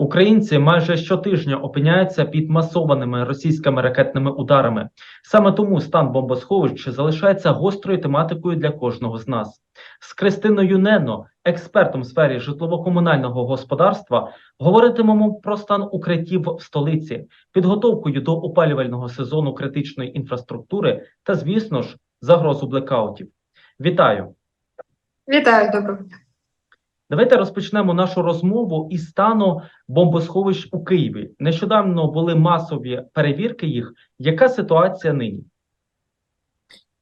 Українці майже щотижня опиняються під масованими російськими ракетними ударами. Саме тому стан бомбосховищ залишається гострою тематикою для кожного з нас. З Кристиною Нено, експертом в сфері житлово-комунального господарства, говоритимемо про стан укриттів в столиці, підготовкою до опалювального сезону критичної інфраструктури та, звісно ж, загрозу блекаутів. Вітаю! Вітаю, доброго. Давайте розпочнемо нашу розмову із стану бомбосховищ у Києві. Нещодавно були масові перевірки їх. Яка ситуація нині?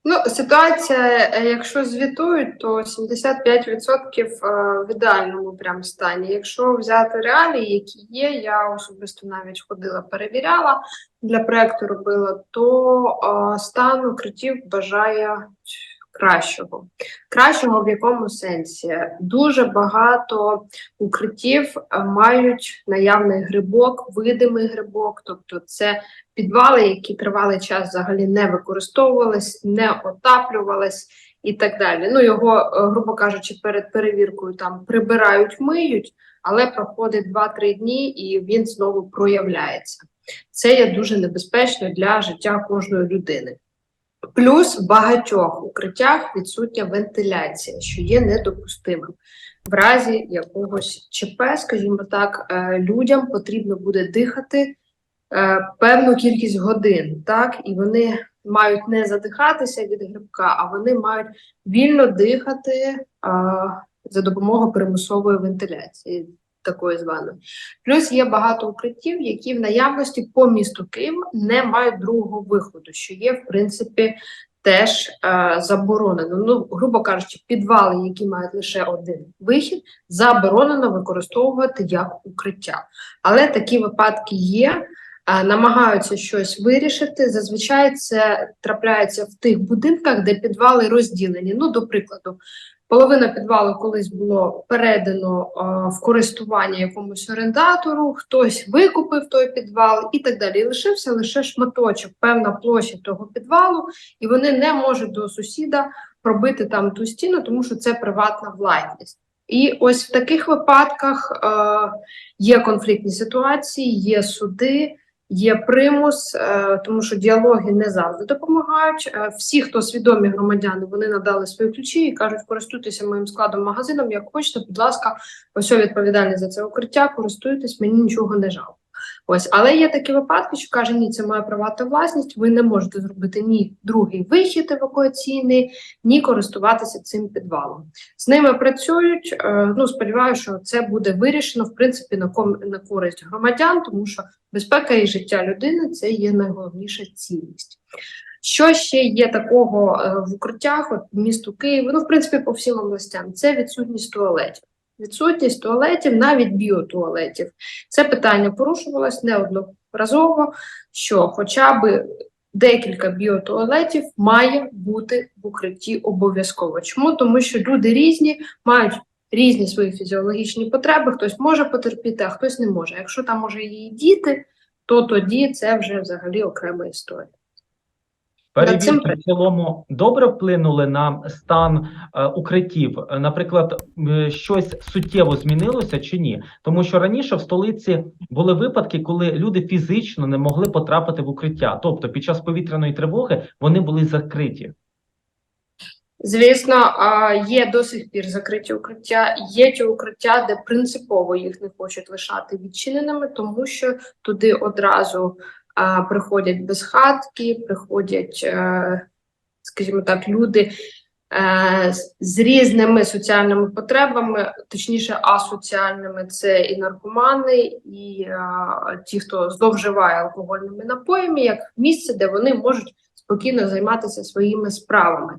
Ну, ситуація, е, якщо звітують, то 75% е, в ідеальному прям стані. Якщо взяти реалії, які є, я особисто навіть ходила, перевіряла для проекту робила, то е, стан укриттів бажає кращого. Кращого в якому сенсі? Дуже багато укриттів е, мають наявний грибок, видимий грибок, тобто це підвали, які тривалий час взагалі не використовувались, не отаплювались і так далі. Ну його, е, грубо кажучи, перед перевіркою там прибирають, миють, але проходить 2-3 дні і він знову проявляється. Це є дуже небезпечно для життя кожної людини. Плюс в багатьох укриттях відсутня вентиляція, що є недопустимим. В разі якогось ЧП, скажімо так, е, людям потрібно буде дихати е, певну кількість годин, так, і вони мають не задихатися від грибка, а вони мають вільно дихати за допомогою примусової вентиляції, такої званої. Плюс є багато укриттів, які в наявності по місту Київ не мають другого виходу, що є, в принципі, теж е, заборонено. Ну, грубо кажучи, підвали, які мають лише один вихід, заборонено використовувати як укриття. Але такі випадки є. е, Намагаються щось вирішити. Зазвичай це трапляється в тих будинках, де підвали розділені. Ну, до прикладу, половина підвалу колись було передано е, в користування якомусь орендатору, хтось викупив той підвал і так далі. І лишився лише шматочок, певна площа того підвалу, і вони не можуть до сусіда пробити там ту стіну, тому що це приватна власність. І ось в таких випадках е, є конфліктні ситуації, є суди, є примус, е, тому що діалоги не завжди допомагають. Е, всі, хто свідомі громадяни, вони надали свої ключі і кажуть, користуйтеся моїм складом магазином, як хочете, будь ласка, ось відповідальність за це укриття, користуйтесь, мені нічого не жалко. Ось, але є такі випадки, що каже, ні, це моя приватна власність. Ви не можете зробити ні другий вихід евакуаційний, ні користуватися цим підвалом. З ними працюють. е, Ну сподіваюся, що це буде вирішено в принципі на ком на користь громадян, тому що безпека і життя людини це є найголовніша цінність. Що ще є такого е, в укриттях, от місту Києва, ну в принципі по всім областям, це відсутність туалетів. Відсутність туалетів, навіть біотуалетів. Це питання порушувалось неодноразово, що хоча б декілька біотуалетів має бути в укритті обов'язково. Чому? Тому що люди різні, мають різні свої фізіологічні потреби, хтось може потерпіти, а хтось не може. Якщо там може її діти, то тоді це вже взагалі окрема історія. Перевірки в цілому добре вплинули на стан е, укриттів. Наприклад, е, щось суттєво змінилося чи ні? Тому що раніше в столиці були випадки, коли люди фізично не могли потрапити в укриття. Тобто, під час повітряної тривоги вони були закриті. Звісно, є до сих пір закриті укриття. Є ті укриття, де принципово їх не хочуть лишати відчиненими, тому що туди одразу приходять безхатки, приходять, е, скажімо так, люди е, з- різними соціальними потребами, точніше, асоціальними це і наркомани, і ті, хто зловживає алкогольними напоями, як місце, де вони можуть спокійно займатися своїми справами.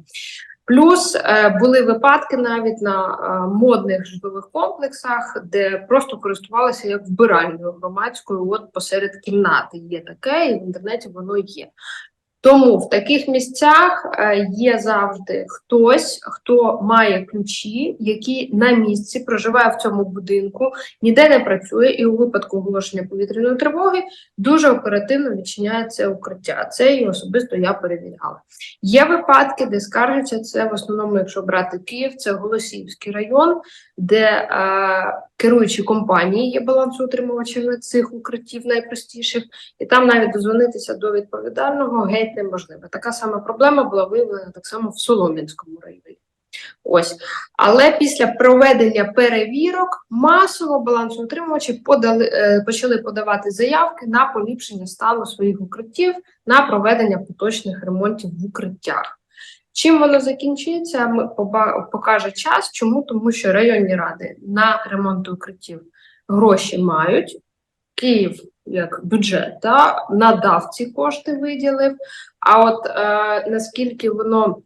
Плюс е, були випадки навіть на е, модних житлових комплексах, де просто користувалися як вбиральною громадською, от посеред кімнати. Є таке, і в інтернеті воно є. Тому в таких місцях е, є завжди хтось, хто має ключі, який на місці проживає в цьому будинку, ніде не працює, і у випадку оголошення повітряної тривоги дуже оперативно відчиняється укриття. Це і особисто я перевіряла. Є випадки, де скаржаться це в основному, якщо брати Київ, це Голосіївський район, де е, керуючі компанії є балансоутримувачами цих укриттів найпростіших, і там навіть дозвонитися до відповідального геть неможливо. Така сама проблема була виявлена так само в Солом'янському районі. Ось, але після проведення перевірок масово балансоутримувачі подали, е, почали подавати заявки на поліпшення стану своїх укриттів, на проведення поточних ремонтів в укриттях. Чим воно закінчиться, покаже час. Чому? Тому що районні ради на ремонт укриттів гроші мають. Київ як бюджет та, надав ці кошти, виділив. А от е, наскільки воно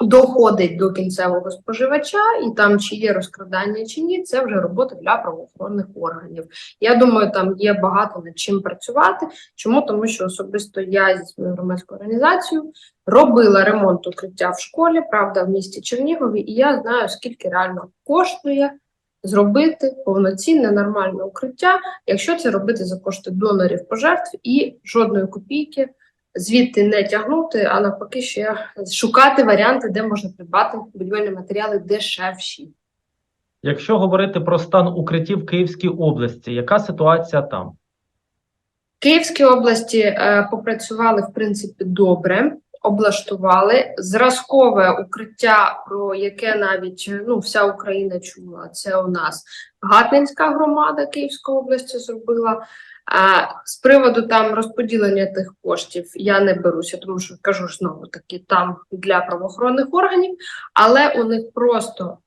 доходить до кінцевого споживача, і там чи є розкрадання чи ні, це вже робота для правоохоронних органів. Я думаю, там є багато над чим працювати. Чому? Тому що особисто я зі своєю громадською організацією робила ремонт укриття в школі, правда, в місті Чернігові, і я знаю, скільки реально коштує зробити повноцінне нормальне укриття, якщо це робити за кошти донорів пожертв і жодної копійки звідти не тягнути, а навпаки, ще шукати варіанти, де можна придбати будівельні матеріали дешевші. Якщо говорити про стан укриттів в Київській області, яка ситуація там? В Київській області е, попрацювали в принципі добре. Облаштували зразкове укриття, про яке навіть ну вся Україна чула. Це у нас Гатненська громада Київської області зробила. А з приводу там розподілення тих коштів я не беруся, тому що кажу ж знову таки там для правоохоронних органів, але у них просто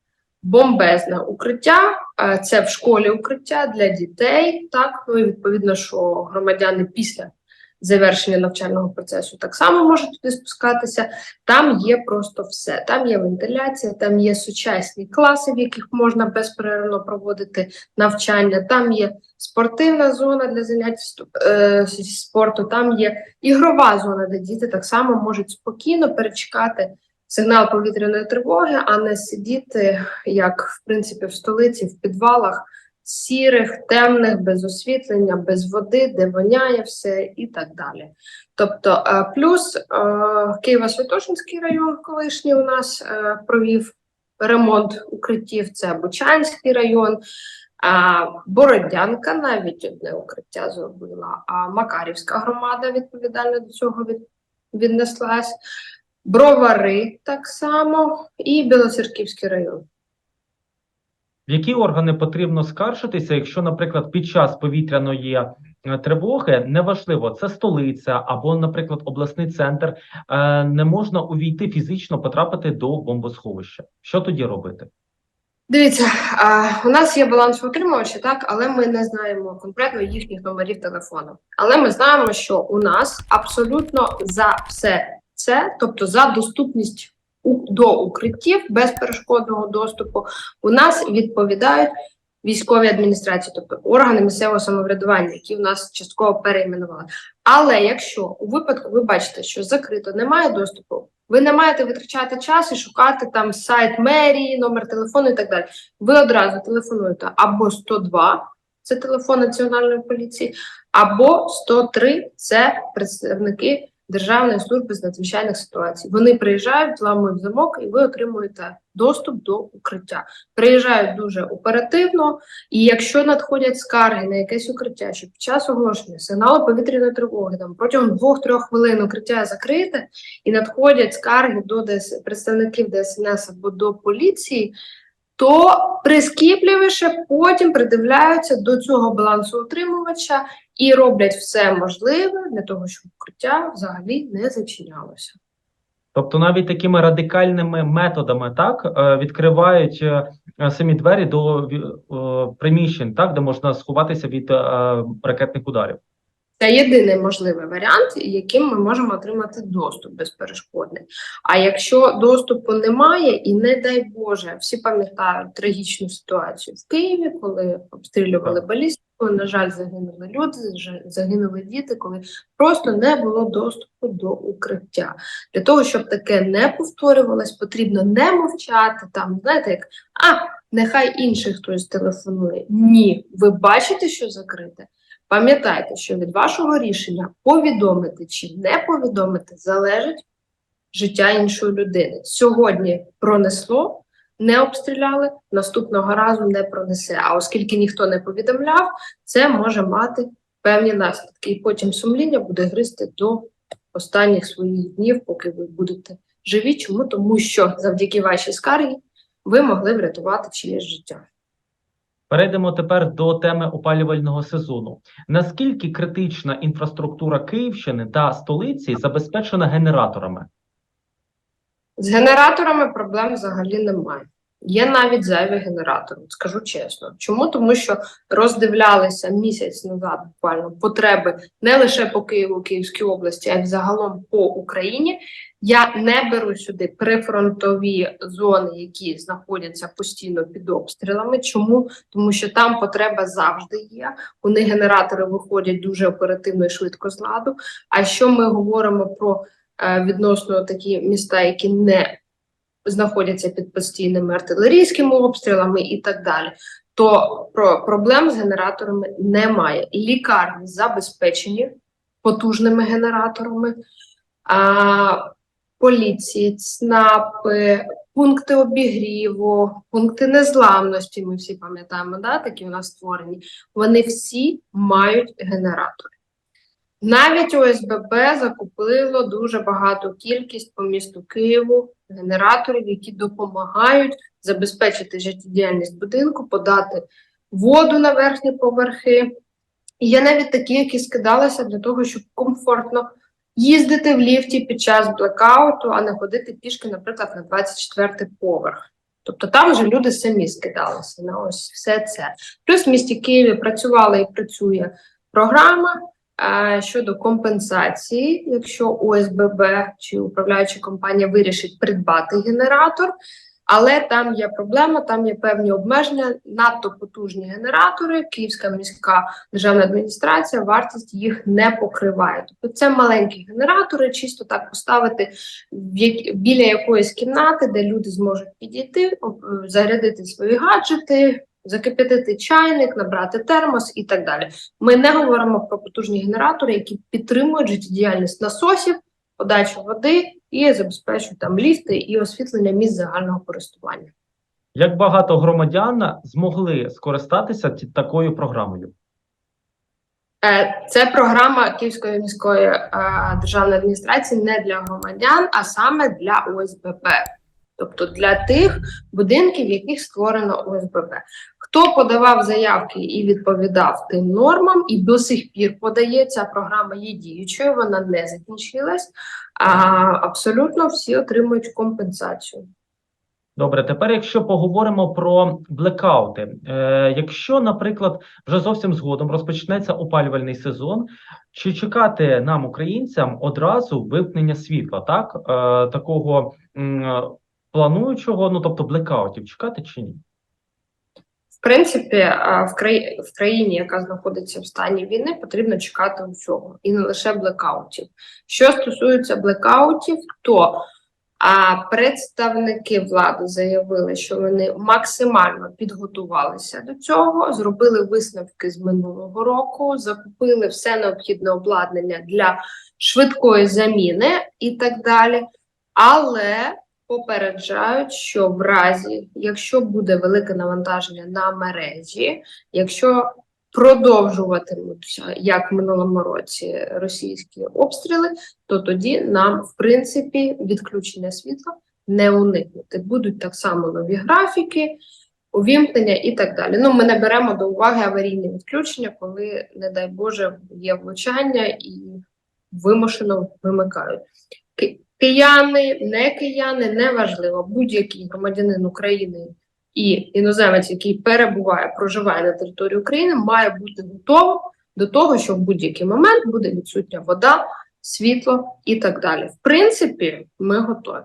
бомбезне укриття. е, Це в школі укриття для дітей. Так ну і відповідно, що громадяни після завершення навчального процесу так само можуть туди спускатися. Там є просто все. Там є вентиляція, там є сучасні класи, в яких можна безперервно проводити навчання. Там є спортивна зона для занять е, спорту, там є ігрова зона, де діти так само можуть спокійно перечекати сигнал повітряної тривоги, а не сидіти, як в принципі в столиці, в підвалах сірих, темних, без освітлення, без води, де воняє все і так далі. Тобто, е, плюс е, Києво-Святошинський район, колишній у нас е, провів ремонт укриттів, це Бучанський район. А Бородянка навіть одне укриття зробила, а Макарівська громада відповідально до цього від, віднеслась. Бровари так само, і Білоцерківський район. В які органи потрібно скаржитися, якщо, наприклад, під час повітряної е, тривоги неважливо, це столиця або, наприклад, обласний центр, е, не можна увійти фізично потрапити до бомбосховища. Що тоді робити? Дивіться, у нас є балансоутримувачі, так, але ми не знаємо конкретно їхніх номерів телефону. Але ми знаємо, що у нас абсолютно за все це, тобто за доступність до укриттів безперешкодного доступу, у нас відповідають військові адміністрації, тобто органи місцевого самоврядування, які у нас частково перейменували. Але якщо у випадку ви бачите, що закрито немає доступу, ви не маєте витрачати час і шукати там сайт мерії, номер телефону і так далі. Ви одразу телефонуєте або 102, це телефон Національної поліції, або 103 це представники Державної служби з надзвичайних ситуацій. Вони приїжджають, зламують замок, і ви отримуєте доступ до укриття. Приїжджають дуже оперативно, і якщо надходять скарги на якесь укриття, що під час оголошення сигналу повітряної тривоги там протягом 2-3 хвилин укриття закрите, і надходять скарги до ДС... представників ДСНС або до поліції, то прискіпливіше потім придивляються до цього балансоутримувача і роблять все можливе для того, щоб укриття взагалі не зачинялося. Тобто, навіть такими радикальними методами так е, відкривають е, самі двері до е, приміщень, так де можна сховатися від ракетних ударів. Це єдиний можливий варіант, яким ми можемо отримати доступ безперешкодний. А якщо доступу немає, і не дай Боже, всі пам'ятають трагічну ситуацію в Києві, коли обстрілювали балістикою, коли, на жаль, загинули люди, загинули діти, коли просто не було доступу до укриття. Для того, щоб таке не повторювалось, потрібно не мовчати там, знаєте, як а, нехай інший хтось телефонує. Ні, ви бачите, що закрите. Пам'ятайте, що від вашого рішення повідомити чи не повідомити залежить життя іншої людини. Сьогодні пронесло, не обстріляли, наступного разу не пронесе. А оскільки ніхто не повідомляв, це може мати певні наслідки. І потім сумління буде гризти до останніх своїх днів, поки ви будете живі. Чому? Тому що завдяки вашій скаргі ви могли врятувати чиєсь життя. Перейдемо тепер до теми опалювального сезону. Наскільки критична інфраструктура Київщини та столиці забезпечена генераторами? З генераторами проблем взагалі немає. Є навіть зайві генератори, скажу чесно. Чому? Тому що роздивлялися місяць назад буквально потреби не лише по Києву, Київській області, а й загалом по Україні. Я не беру сюди прифронтові зони, які знаходяться постійно під обстрілами. Чому? Тому що там потреба завжди є. Них генератори виходять дуже оперативно і швидко з ладу. А що ми говоримо про е, відносно такі міста, які не знаходяться під постійними артилерійськими обстрілами і так далі, то про проблем з генераторами немає. Лікарні забезпечені потужними генераторами, а, поліції, ЦНАПи, пункти обігріву, пункти незламності. Ми всі пам'ятаємо, да, такі у нас створені. Вони всі мають генератори. Навіть ОСББ закупило дуже багату кількість по місту Києву генераторів, які допомагають забезпечити життєдіяльність будинку, подати воду на верхні поверхи. Є навіть такі, які скидалися для того, щоб комфортно їздити в ліфті під час блекауту, а не ходити пішки, наприклад, на 24 поверх. Тобто там вже люди самі скидалися на ось все це. Плюс в місті Києві працювала і працює програма щодо компенсації, якщо ОСББ чи управляюча компанія вирішить придбати генератор. Але там є проблема, там є певні обмеження, надто потужні генератори. Київська міська державна адміністрація вартість їх не покриває. Тобто це маленькі генератори, чисто так поставити в як- біля якоїсь кімнати, де люди зможуть підійти, зарядити свої гаджети, закип'ятити чайник, набрати термос і так далі. Ми не говоримо про потужні генератори, які підтримують життєдіяльність насосів, подачу води і забезпечують там ліфти і освітлення місць загального користування. Як багато громадян змогли скористатися такою програмою? Е, Це програма Київської міської е, державної адміністрації не для громадян, а саме для ОСББ, тобто для тих будинків, в яких створено ОСББ. Хто подавав заявки і відповідав тим нормам, і до сих пір подає, ця програма є діючою, вона не закінчилась. А абсолютно всі отримують компенсацію. Добре, тепер якщо поговоримо про блекаути, е, якщо, наприклад, вже зовсім згодом розпочнеться опалювальний сезон, чи чекати нам, українцям, одразу вимкнення світла, так е, такого плануючого, ну тобто блекаутів, чекати чи ні? В принципі, в краї- в країні, яка знаходиться в стані війни, потрібно чекати усього і не лише блекаутів. Що стосується блекаутів, то а, представники влади заявили, що вони максимально підготувалися до цього, зробили висновки з минулого року, закупили все необхідне обладнання для швидкої заміни і так далі. Але попереджають, що в разі, якщо буде велике навантаження на мережі, якщо продовжуватимуться, як в минулому році, російські обстріли, то тоді нам, в принципі, відключення світла не уникнути. Будуть так само нові графіки, увімкнення і так далі. Ну, ми не беремо до уваги аварійне відключення, коли, не дай Боже, є влучання і вимушено вимикають. Ки- Кияни, не кияни, неважливо. Будь-який громадянин України і іноземець, який перебуває, проживає на території України, має бути готовим до того, що в будь-який момент буде відсутня вода, світло і так далі. В принципі, ми готові.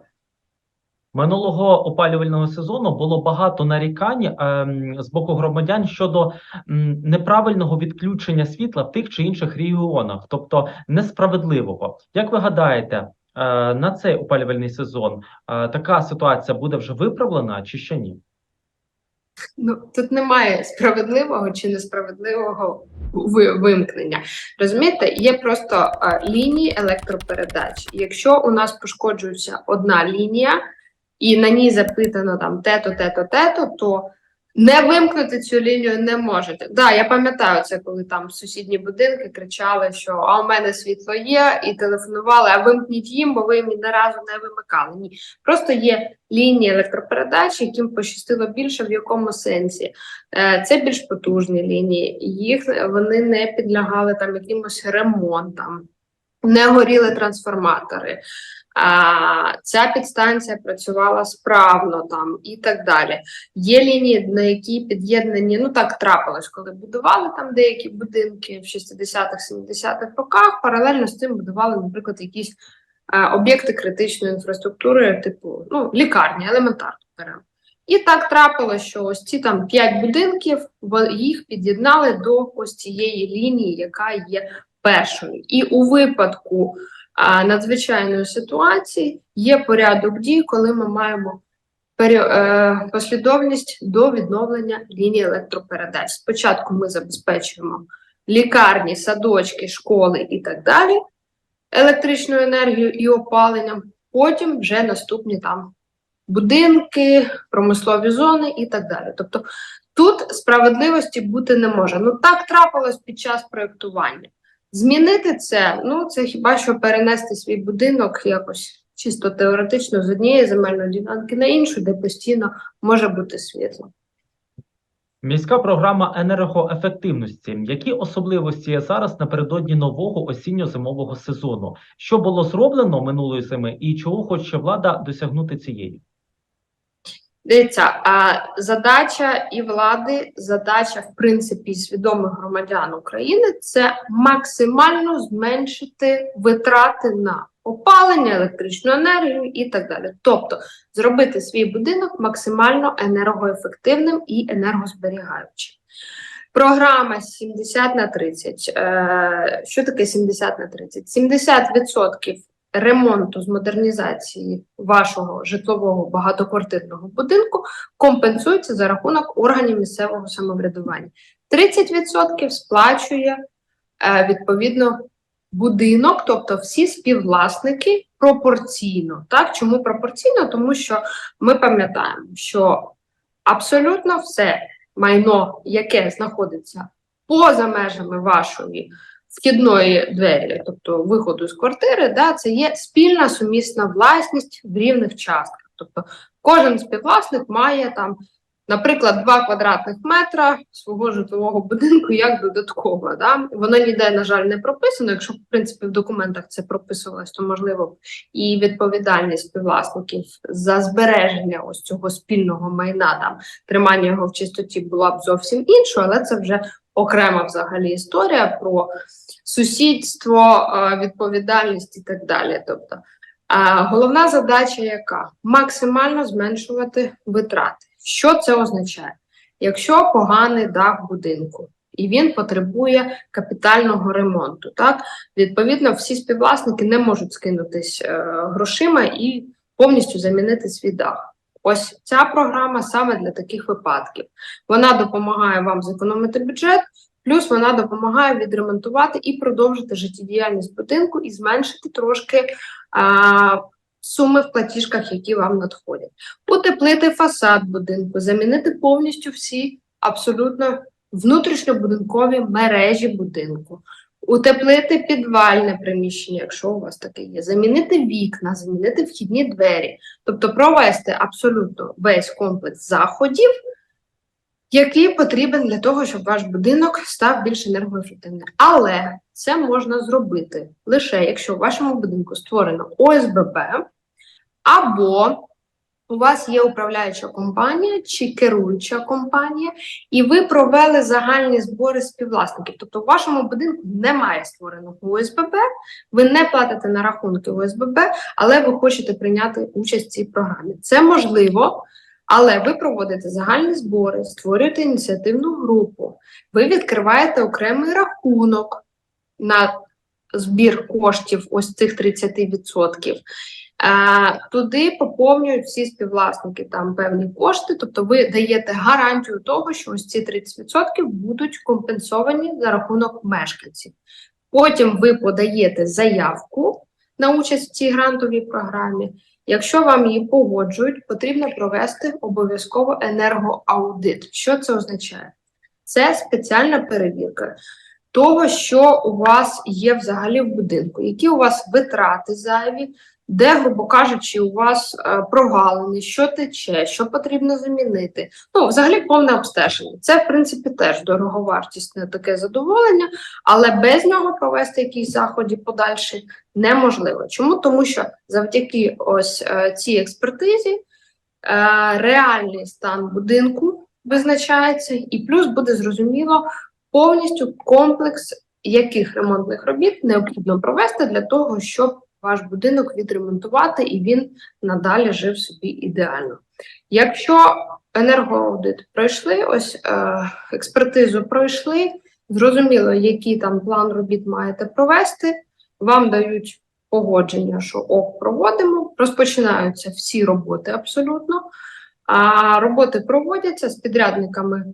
Минулого опалювального сезону було багато нарікань ем, з боку громадян щодо м, неправильного відключення світла в тих чи інших регіонах, тобто несправедливого. Як ви гадаєте, е, на цей опалювальний сезон е, така ситуація буде вже виправлена чи ще ні? Ну, тут немає справедливого чи несправедливого вимкнення. Розумієте, є просто е, лінії електропередач. Якщо у нас пошкоджується одна лінія, і на ній запитано там те-то, те-то, те-то, то не вимкнути цю лінію не можете. Да, я пам'ятаю це, коли там сусідні будинки кричали, що а у мене світло є, і телефонували, а вимкніть їм, бо ви їм ні разу не вимикали. Ні, просто є лінії електропередач, яким пощастило більше в якому сенсі. Е, Це більш потужні лінії, їх вони не підлягали там якимось ремонтам, не горіли трансформатори. А, ця підстанція працювала справно там і так далі. Є лінії, на які під'єднані, ну так трапилось, коли будували там деякі будинки в 60-х, 70-х роках. Паралельно з цим будували, наприклад, якісь е, об'єкти критичної інфраструктури, типу ну, лікарні, елементарно беремо. І так трапилось, що ось ці там п'ять будинків, їх під'єднали до ось цієї лінії, яка є першою. І у випадку а, надзвичайної ситуації є порядок дій, коли ми маємо е, послідовність до відновлення лінії електропередач. Спочатку ми забезпечуємо лікарні, садочки, школи і так далі електричною енергією і опаленням, потім вже наступні там будинки, промислові зони і так далі. Тобто тут справедливості бути не може. Ну так трапилось під час проєктування. Змінити це, ну це хіба що перенести свій будинок якось чисто теоретично з однієї земельної ділянки на іншу, де постійно може бути світло. Міська програма енергоефективності. Які особливості є зараз напередодні нового осінньо-зимового сезону? Що було зроблено минулої зими, і чого хоче влада досягнути цієї? Дивіться, а задача і влади, задача, в принципі, свідомих громадян України це максимально зменшити витрати на опалення, електричну енергію і так далі. Тобто зробити свій будинок максимально енергоефективним і енергозберігаючим. Програма 70 на 30. Е, що таке 70 на 30? 70% ремонту з модернізації вашого житлового багатоквартирного будинку компенсується за рахунок органів місцевого самоврядування. 30% сплачує е, відповідно будинок, тобто всі співвласники пропорційно. Так, чому пропорційно? Тому що ми пам'ятаємо, що абсолютно все майно, яке знаходиться поза межами вашої вхідної двері, тобто виходу з квартири, да, це є спільна сумісна власність в рівних частках. Тобто кожен співвласник має там, наприклад, 2 квадратних метра свого житлового будинку як додатково. Да? Воно ніде, на жаль, не прописано. Якщо в принципі в документах це прописувалось, то можливо і відповідальність співвласників за збереження ось цього спільного майна, там тримання його в чистоті була б зовсім іншою, але це вже окрема взагалі історія про сусідство, е, відповідальність і так далі. Тобто, головна задача яка? Максимально зменшувати витрати. Що це означає? Якщо поганий дах будинку і він потребує капітального ремонту, так відповідно всі співвласники не можуть скинутись е, грошима і повністю замінити свій дах. Ось ця програма саме для таких випадків. Вона допомагає вам зекономити бюджет, плюс вона допомагає відремонтувати і продовжити життєдіяльність будинку і зменшити трошки а, суми в платіжках, які вам надходять. Утеплити фасад будинку, замінити повністю всі абсолютно внутрішньобудинкові мережі будинку. Утеплити підвальне приміщення, якщо у вас таке є, замінити вікна, замінити вхідні двері, тобто провести абсолютно весь комплекс заходів, який потрібен для того, щоб ваш будинок став більш енергоефективним. Але це можна зробити лише якщо в вашому будинку створено ОСББ або у вас є управляюча компанія чи керуюча компанія, і ви провели загальні збори співвласників. Тобто, у вашому будинку немає створеного ОСББ, ви не платите на рахунки ОСББ, але ви хочете прийняти участь в цій програмі. Це можливо, але ви проводите загальні збори, створюєте ініціативну групу, ви відкриваєте окремий рахунок на збір коштів ось цих 30%. Е, туди поповнюють всі співвласники там певні кошти, тобто ви даєте гарантію того, що ось ці 30% будуть компенсовані за рахунок мешканців. Потім ви подаєте заявку на участь в цій грантовій програмі. Якщо вам її погоджують, потрібно провести обов'язково енергоаудит. Що це означає? Це спеціальна перевірка того, що у вас є взагалі в будинку, які у вас витрати зайві, де, грубо кажучи, у вас е, прогалини, що тече, що потрібно замінити. Ну, взагалі, повне обстеження. Це, в принципі, теж дороговартісне таке задоволення, але без нього провести якісь заходи подальші неможливо. Чому? Тому що завдяки ось е, цій експертизі е, реальний стан будинку визначається, і плюс буде зрозуміло повністю комплекс яких ремонтних робіт необхідно провести для того, щоб ваш будинок відремонтувати і він надалі жив собі ідеально. Якщо енергоаудит пройшли, ось е, експертизу пройшли, зрозуміло, який там план робіт маєте провести, вам дають погодження, що ок, проводимо, розпочинаються всі роботи абсолютно. А роботи проводяться з підрядниками.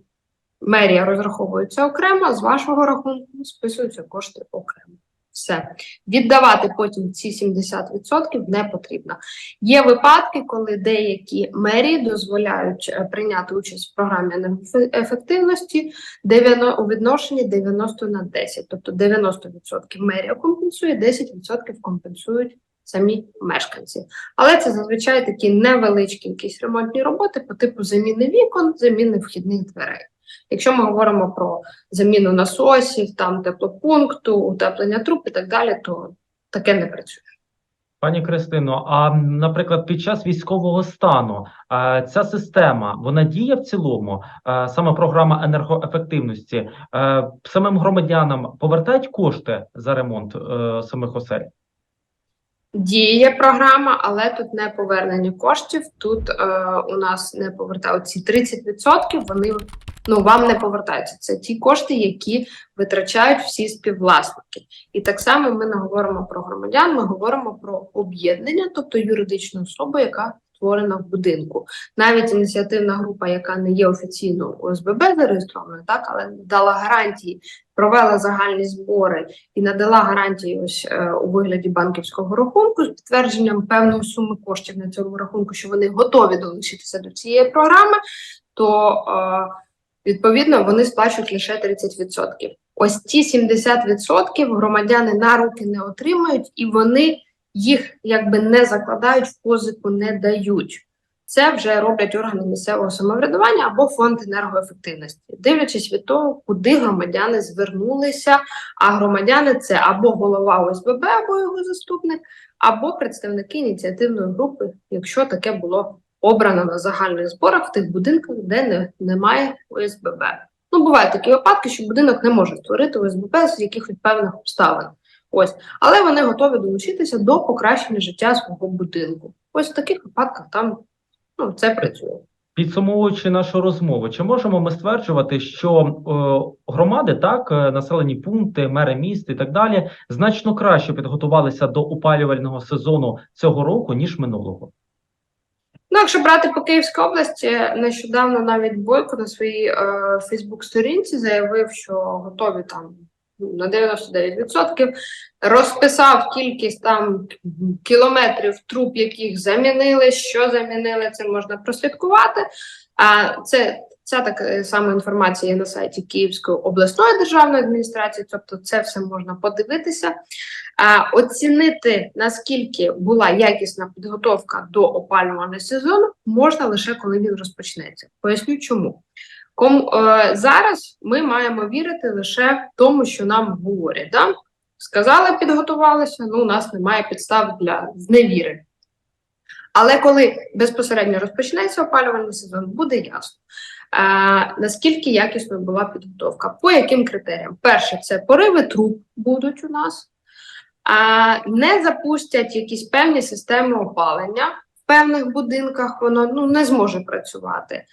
Мерія розраховується окремо, з вашого рахунку списуються кошти окремо. Все. Віддавати потім ці 70% не потрібно. Є випадки, коли деякі мерії дозволяють е, прийняти участь в програмі енергоефективності у відношенні 90 на 10. Тобто 90% мерія компенсує, 10% компенсують самі мешканці. Але це зазвичай такі невеличкі якісь ремонтні роботи по типу заміни вікон, заміни вхідних дверей. Якщо ми говоримо про заміну насосів, там теплопункту, утеплення труб і так далі, то таке не працює. Пані Кристино, а наприклад, під час військового стану ця система вона діє в цілому, саме програма енергоефективності, самим громадянам повертають кошти за ремонт е, самих осель? Діє програма, але тут не повернення коштів. Тут е, у нас не повертають ці 30%, Вони ну вам не повертаються. Це ті кошти, які витрачають всі співвласники. І так само ми не говоримо про громадян, ми говоримо про об'єднання, тобто юридичну особу, яка створена в будинку. Навіть ініціативна група, яка не є офіційно ОСББ зареєстрованою, так але дала гарантії, провела загальні збори і надала гарантії ось е, у вигляді банківського рахунку з підтвердженням певної суми коштів на цьому рахунку, що вони готові долучитися до цієї програми, то е, відповідно вони сплачують лише 30%. Ось ці 70% громадяни на руки не отримають, і вони їх якби не закладають в позику, не дають. Це вже роблять органи місцевого самоврядування або фонд енергоефективності, дивлячись від того, куди громадяни звернулися. А громадяни це або голова ОСББ, або його заступник, або представники ініціативної групи, якщо таке було обрано на загальних зборах в тих будинках, де не, немає ОСББ. Ну, бувають такі випадки, що будинок не може створити ОСББ з якихось певних обставин. Ось, але вони готові долучитися до покращення життя свого будинку. Ось в таких випадках там ну, це працює. Підсумовуючи нашу розмову, чи можемо ми стверджувати, що е, громади, так, е, населені пункти, мери міст і так далі, значно краще підготувалися до опалювального сезону цього року ніж минулого? Ну, якщо брати по Київській області, нещодавно навіть Бойко на своїй е, Фейсбук-сторінці заявив, що готові там на 99%, розписав кількість там кілометрів труб, яких замінили, що замінили, це можна прослідкувати. А це ця така сама інформація є на сайті Київської обласної державної адміністрації, тобто це все можна подивитися. А, Оцінити наскільки була якісна підготовка до опалювального сезону, можна лише коли він розпочнеться. Поясню, чому. Е, зараз ми маємо вірити лише тому, що нам говорять. Да? Сказали, підготувалися, ну у нас немає підстав для зневіри. Але коли безпосередньо розпочнеться опалювальний сезон, буде ясно. Е, наскільки якісною була підготовка? По яким критеріям? Перше, це пориви труб будуть у нас, е, не запустять якісь певні системи опалення в певних будинках, воно ну, не зможе працювати.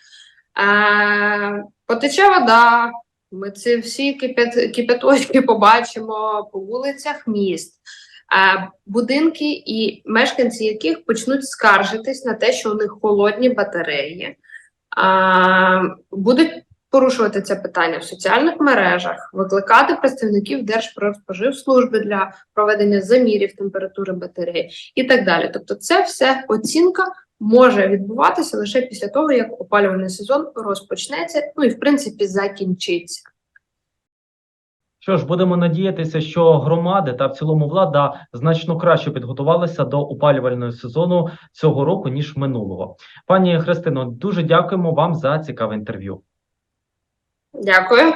Е, потече вода, ми ці всі кипят, кипяточки побачимо по вулицях міст. Е, будинки і мешканці яких почнуть скаржитись на те, що у них холодні батареї, а, будуть порушувати це питання в соціальних мережах, викликати представників Держпродспоживслужби для проведення замірів температури батарей і так далі. Тобто, це все оцінка може відбуватися лише після того, як опалювальний сезон розпочнеться, ну і в принципі закінчиться. Що ж, будемо надіятися, що громади та в цілому влада значно краще підготувалися до опалювального сезону цього року ніж минулого. Пані Христино, дуже дякуємо вам за цікаве інтерв'ю. Дякую.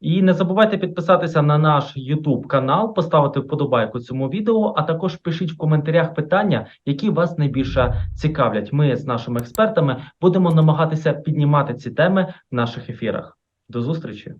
І не забувайте підписатися на наш YouTube канал, поставити вподобайку цьому відео, а також пишіть в коментарях питання, які вас найбільше цікавлять. Ми з нашими експертами будемо намагатися піднімати ці теми в наших ефірах. До зустрічі!